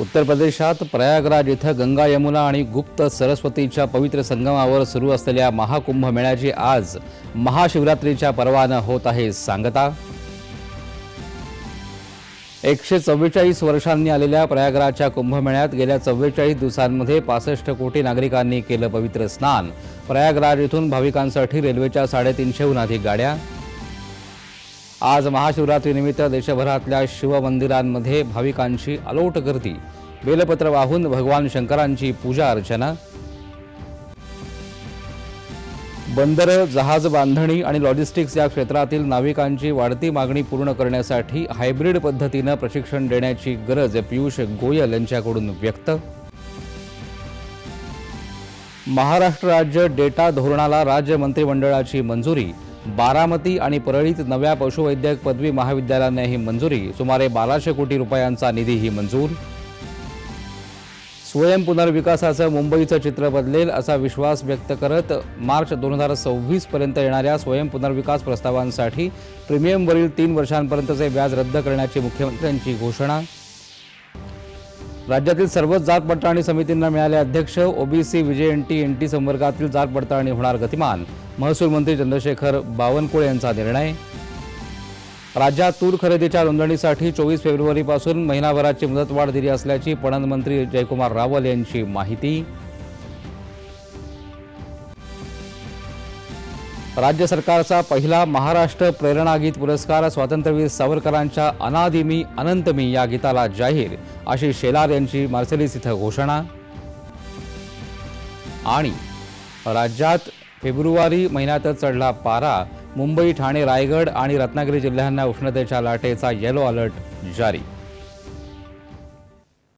उत्तर प्रदेशात प्रयागराज इथं गंगा यमुना आणि गुप्त सरस्वतीच्या पवित्र संगमावर सुरू असलेल्या महाकुंभ मेळ्याची आज महाशिवरात्रीच्या पर्वानं होत आहे सांगता. एकशे चव्वेचाळीस वर्षांनी आलेल्या प्रयागराजच्या कुंभमेळ्यात गेल्या चव्वेचाळीस दिवसांमध्ये पासष्ट कोटी नागरिकांनी केलं पवित्र स्नान. प्रयागराज इथून भाविकांसाठी रेल्वेच्या साडेतीनशेहून अधिक गाड्या आज महाशिवरात्रीनिमित्त देशभरातल्या शिवमंदिरांमध्ये भाविकांची अलोट गर्दी. बेलपत्र वाहून भगवान शंकरांची पूजा अर्चना. बंदरं जहाज बांधणी आणि लॉजिस्टिक्स या क्षेत्रातील नाविकांची वाढती मागणी पूर्ण करण्यासाठी हायब्रिड पद्धतीनं प्रशिक्षण देण्याची गरज पियुष गोयल यांच्याकडून व्यक्त. महाराष्ट्र राज्य डेटा धोरणाला राज्य मंत्रिमंडळाची मंजुरी. बारामती आणि परळीत नव्या पशुवैद्यक पदवी महाविद्यालयाने ही मंजुरी. सुमारे बाराशे कोटी रुपयांचा निधीही मंजूर. स्वयं पुनर्विकासाचं मुंबईचं चित्र बदलेल असा विश्वास व्यक्त करत मार्च दोन हजार सव्वीस पर्यंत येणाऱ्या स्वयं पुनर्विकास प्रस्तावांसाठी प्रीमियमवरील तीन वर्षांपर्यंतचे व्याज रद्द करण्याची मुख्यमंत्र्यांची घोषणा. राज्यातील सर्वच जात पडताळणी समितींना मिळाले अध्यक्ष ओबीसी विजय एन टी संवर्गातील जात पडताळणी होणार गतिमान. महसूल मंत्री चंद्रशेखर बावनकुळे यांचा निर्णय. राज्यात तूर खरेदीच्या नोंदणीसाठी चोवीस फेब्रुवारीपासून महिनाभराची मुदतवाढ दिली असल्याची पणन मंत्री जयकुमार रावल यांची माहिती. राज्य सरकारचा पहिला महाराष्ट्र प्रेरणा गीत पुरस्कार स्वातंत्र्यवीर सावरकरांच्या अनादिमी अनंतमी या गीताला जाहीर अशी शेलार यांची मार्सेलिस इथं घोषणा. आणि राज्यात फेब्रुवारी महिन्यातच चढला पारा. मुंबई ठाणे रायगड आणि रत्नागिरी जिल्ह्यांना उष्णतेच्या लाटेचा येलो अलर्ट जारी.